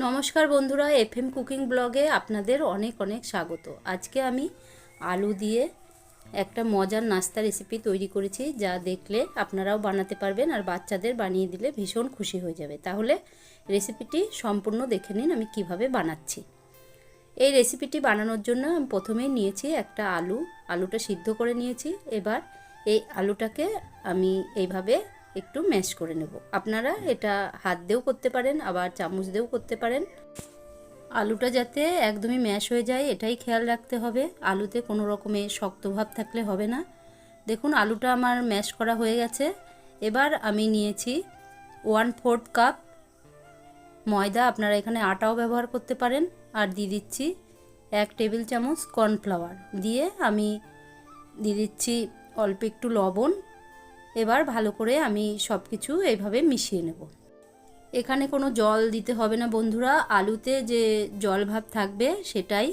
নমস্কার বন্ধুরা FM cooking ব্লগে আপনাদের অনেক অনেক স্বাগত। আজকে আমি আলু দিয়ে একটা মজার নাস্তা রেসিপি তৈরি করেছি, যা দেখলে আপনারাও বানাতে পারবেন আর বাচ্চাদের বানিয়ে দিলে ভীষণ খুশি হয়ে যাবে। তাহলে রেসিপিটি সম্পূর্ণ দেখে নিন আমি কীভাবে বানাচ্ছি। এই রেসিপিটি বানানোর জন্য আমি প্রথমেই নিয়েছি একটা আলু, আলুটা সিদ্ধ করে নিয়েছি। এবার এই আলুটাকে আমি এইভাবে একটু ম্যাশ করে নেব। আপনারা এটা হাত দিয়েও করতে পারেন, আবার চামচ দিয়েও করতে পারেন। আলুটা যাতে একদমই ম্যাশ হয়ে যায়, এটাই খেয়াল রাখতে হবে। আলুতে কোনো রকমের শক্ত ভাব থাকলে হবে না। দেখুন, আলুটা আমার ম্যাশ করা হয়ে গেছে। এবার আমি নিয়েছি ওয়ান ফোর্থ কাপ ময়দা। আপনারা এখানে আটাও ব্যবহার করতে পারেন। আর দিয়ে দিচ্ছি এক টেবিল চামচ কর্নফ্লাওয়ার। দিয়ে আমি দিয়ে দিচ্ছি অল্প একটু লবণ। এবার ভালো করে আমি সব কিছু এইভাবে মিশিয়ে নেব। এখানে কোনো জল দিতে হবে না বন্ধুরা, আলুতে যে জল ভাব থাকবে সেটাই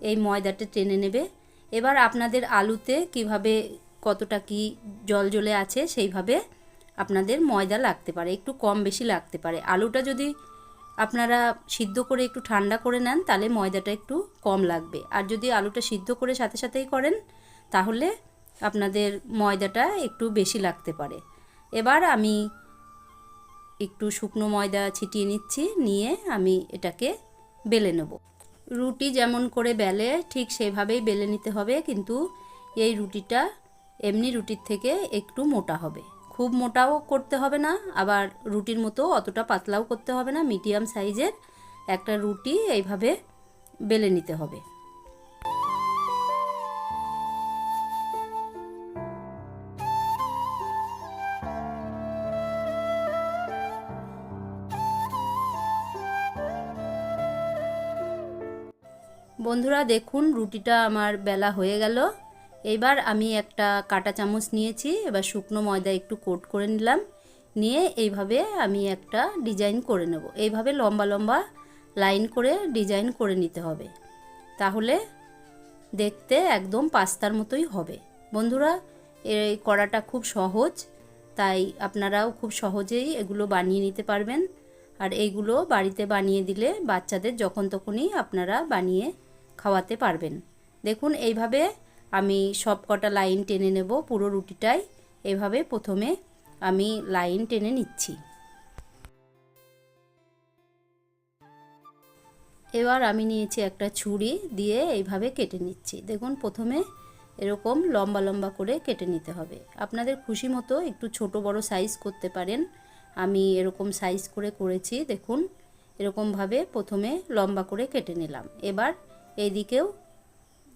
এই ময়দাটা টেনে নেবে। এবার আপনাদের আলুতে কীভাবে কতটা কি জল জ্বলে আছে সেইভাবে আপনাদের ময়দা লাগতে পারে, একটু কম বেশি লাগতে পারে। আলুটা যদি আপনারা সিদ্ধ করে একটু ঠান্ডা করে নেন তাহলে ময়দাটা একটু কম লাগবে। আর যদি আলুটা সিদ্ধ করে সাথে সাথেই করেন তাহলে আপনাদের ময়দাটা একটু বেশি লাগতে পারে। এবার আমি একটু শুকনো ময়দা ছিটিয়ে নিচ্ছি, নিয়ে আমি এটাকে বেলে নেব। রুটি যেমন করে বেলে, ঠিক সেভাবেই বেলে নিতে হবে, কিন্তু এই রুটিটা এমনি রুটির থেকে একটু মোটা হবে। খুব মোটাও করতে হবে না, আবার রুটির মতো অতটা পাতলাও করতে হবে না, মিডিয়াম সাইজের একটা রুটি এইভাবে বেলে নিতে হবে। বন্ধুরা, দেখুন, রুটিটা আমার বেলা হয়ে গেল। এবার আমি একটা কাটা চামচ নিয়েছি, এবার শুকনো ময়দা একটু কোট করে নিলাম। নিয়ে এইভাবে আমি একটা ডিজাইন করে নেব। এইভাবে লম্বা লম্বা লাইন করে ডিজাইন করে নিতে হবে। তাহলে দেখতে একদম পাস্তার মতোই হবে। বন্ধুরা, এই করাটা খুব সহজ, তাই আপনারাও খুব সহজেই এগুলো বানিয়ে নিতে পারবেন। আর এইগুলো বাড়িতে বানিয়ে দিলে বাচ্চাদের যখন তখনই আপনারা বানিয়ে খাওয়াতে পারবেন। দেখুন, এইভাবে আমি সব কটা লাইন টেনে নেব, পুরো রুটিটাই। এভাবে প্রথমে আমি লাইন টেনে নিচ্ছি। এবার আমি নিয়েছি একটা ছুরি দিয়ে এইভাবে কেটে নিচ্ছি। দেখুন, প্রথমে এরকম লম্বা লম্বা করে কেটে নিতে হবে। আপনাদের খুশি মতো একটু ছোট বড় সাইজ করতে পারেন। আমি এরকম সাইজ করে করেছি, দেখুন। এরকমভাবে প্রথমে লম্বা করে কেটে নিলাম। এবার এই দিকেও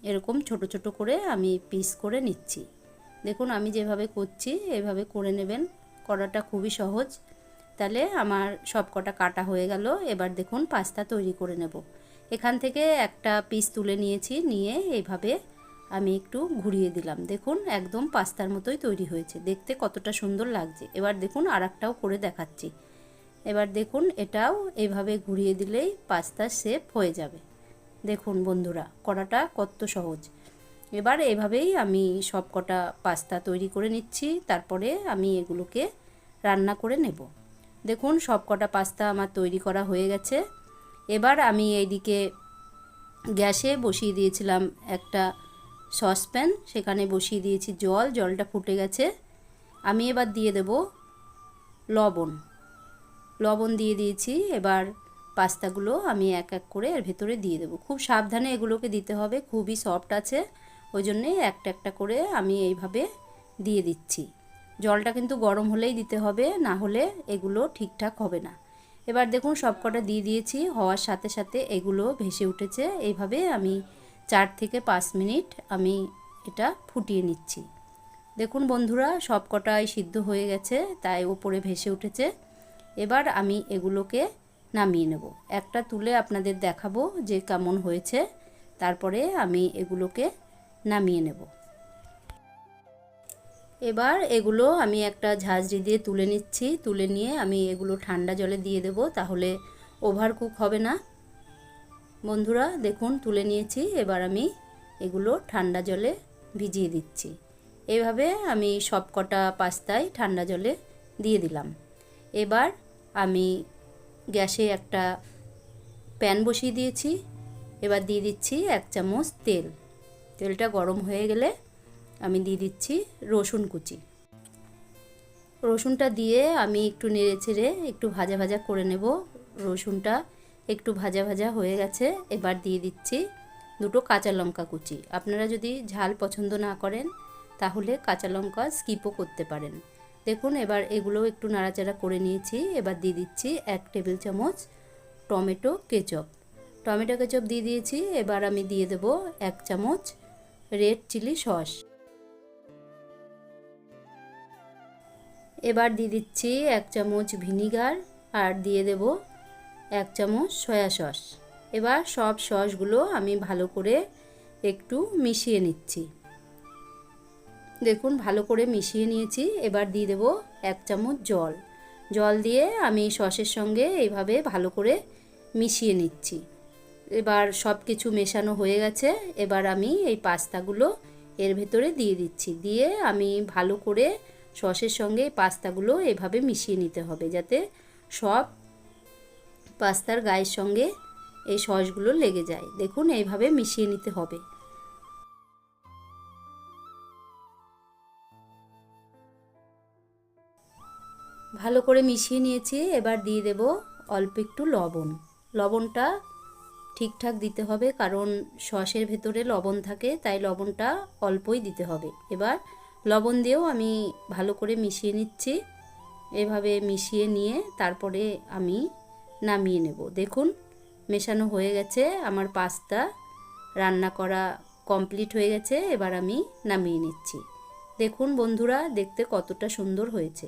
এরকম ছোট ছোট করে আমি পিস করে নিচ্ছি। দেখুন, আমি যেভাবে করছি, এভাবে করে নেবেন। করাটা খুবই সহজ। তাহলে আমার সব কটা কাটা হয়ে গেল। এবার দেখুন পাস্তা তৈরি করে নেব। এখান থেকে একটা পিস তুলে নিয়েছি, নিয়ে এইভাবে আমি একটু ঘুরিয়ে দিলাম। দেখুন, একদম পাস্তার মতোই তৈরি হয়েছে। দেখতে কতটা সুন্দর লাগছে। এবার দেখুন আর করে দেখাচ্ছি। এবার দেখুন, এটাও এভাবে ঘুরিয়ে দিলেই পাস্তার শেপ হয়ে যাবে। দেখুন বন্ধুরা, করাটা কত সহজ। এবার এভাবেই আমি সব কটা পাস্তা তৈরি করে নিচ্ছি, তারপরে আমি এগুলোকে রান্না করে নেব। দেখুন সব কটা পাস্তা আমার তৈরি করা হয়ে গেছে। এবার আমি এইদিকে গ্যাসে বসিয়ে দিয়েছিলাম একটা সসপ্যান, সেখানে বসিয়ে দিয়েছি জল, জলটা ফুটে গেছে। আমি এবার দিয়ে দেব লবণ। লবণ দিয়ে দিয়েছি, এবার পাস্তাগুলো আমি এক এক করে এর ভেতরে দিয়ে দেবো। খুব সাবধানে এগুলোকে দিতে হবে, খুবই সফট আছে। ওই জন্যে একটা একটা করে আমি এইভাবে দিয়ে দিচ্ছি। জলটা কিন্তু গরম হলেই দিতে হবে, না হলে এগুলো ঠিকঠাক হবে না। এবার দেখুন সব কটা দিয়ে দিয়েছি, হওয়ার সাথে সাথে এগুলো ভেসে উঠেছে। এইভাবে আমি চার থেকে পাঁচ মিনিট আমি এটা ফুটিয়ে নিচ্ছি। দেখুন বন্ধুরা সব কটাই সিদ্ধ হয়ে গেছে, তাই ওপরে ভেসে উঠেছে। এবার আমি এগুলোকে নামিয়ে নেব। একটা তুলে আপনাদের দেখাবো যে কেমন হয়েছে। তারপরে আমি এগুলোকে নামিয়ে নেব। এবার এগুলো আমি একটা ঝাঁঝরি দিয়ে তুলে নিচ্ছি। তুলে নিয়ে আমি এগুলো ঠান্ডা জলে দিয়ে দেব তাহলে ওভার কুক হবে না। বন্ধুরা, দেখুন, তুলে নিয়েছি। এবার আমি এগুলো ঠান্ডা জলে ভিজিয়ে দিচ্ছি। এভাবে আমি সব কটা পাস্তায় ঠান্ডা জলে দিয়ে দিলাম। এবার আমি গ্যাসে একটা প্যান বসিয়ে দিয়েছি। এবার দিয়ে দিচ্ছি এক চামচ তেল। তেলটা গরম হয়ে গেলে আমি দিয়ে দিচ্ছি রসুন কুচি। রসুনটা দিয়ে আমি একটু নেড়ে ছেড়ে একটু ভাজা ভাজা করে নেব। রসুনটা একটু ভাজা ভাজা হয়ে গেছে। এবার দিয়ে দিচ্ছি দুটো কাঁচা লঙ্কা কুচি। আপনারা যদি ঝাল পছন্দ না করেন, তাহলে কাঁচা লঙ্কা স্কিপও করতে পারেন। দেখুন, এবার এগুলো একটু নাড়াচাড়া করে নিয়েছি। এবার দিয়ে দিচ্ছি এক টেবিল চামচ টমেটো কেচপ। টমেটো কেচপ দিয়ে দিয়েছি, এবার আমি দিয়ে দেব এক চামচ রেড চিলি সস। এবার দিয়ে দিচ্ছি এক চামচ ভিনিগার আর দিয়ে দেব এক চামচ সয়া সস। এবার সব সসগুলো আমি ভালো করে একটু মিশিয়ে নিচ্ছি। দেখুন, ভালো করে মিশিয়ে নিয়েছি। এবার দিয়ে দেব এক চামচ জল। জল দিয়ে আমি সসের সঙ্গে এইভাবে ভালো করে মিশিয়ে নিচ্ছি। এবার সব কিছু মেশানো হয়ে গেছে। এবার আমি এই পাস্তাগুলো এর ভেতরে দিয়ে দিচ্ছি। দিয়ে আমি ভালো করে সসের সঙ্গে পাস্তাগুলো এভাবে মিশিয়ে নিতে হবে, যাতে সব পাস্তার গায়ের সঙ্গে এই সসগুলো লেগে যায়। দেখুন, এইভাবে মিশিয়ে নিতে হবে। ভালো করে মিশিয়ে নিয়েছি। এবার দিয়ে দেব অল্প একটু লবণ। লবণটা ঠিকঠাক দিতে হবে কারণ সসের ভেতরে লবণ থাকে, তাই লবণটা অল্পই দিতে হবে। এবার লবণ দিয়েও আমি ভালো করে মিশিয়ে নিচ্ছি। এভাবে মিশিয়ে নিয়ে তারপরে আমি নামিয়ে নেব। দেখুন, মেশানো হয়ে গেছে, আমার পাস্তা রান্না করা কমপ্লিট হয়ে গেছে, এবার আমি নামিয়ে নিচ্ছি। দেখুন বন্ধুরা, দেখতে কতটা সুন্দর হয়েছে।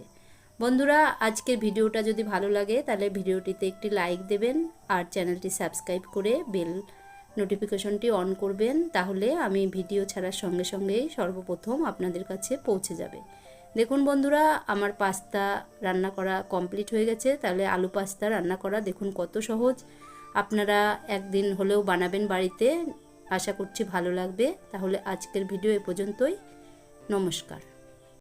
বন্ধুরা, আজকের ভিডিওটা যদি ভালো লাগে, তাহলে ভিডিওটিতে একটি লাইক দেবেন আর চ্যানেলটি সাবস্ক্রাইব করে বেল নোটিফিকেশনটি অন করবেন, তাহলে আমি ভিডিও ছাড়ার সঙ্গে সঙ্গেই সর্বপ্রথম আপনাদের কাছে পৌঁছে যাবে। দেখুন বন্ধুরা, আমার পাস্তা রান্না করা কমপ্লিট হয়ে গেছে, তাহলে আলু পাস্তা রান্না করা দেখুন কত সহজ। আপনারা একদিন হলেও বানাবেন বাড়িতে, আশা করছি ভালো লাগবে, তাহলে আজকের ভিডিও এ পর্যন্তই, নমস্কার।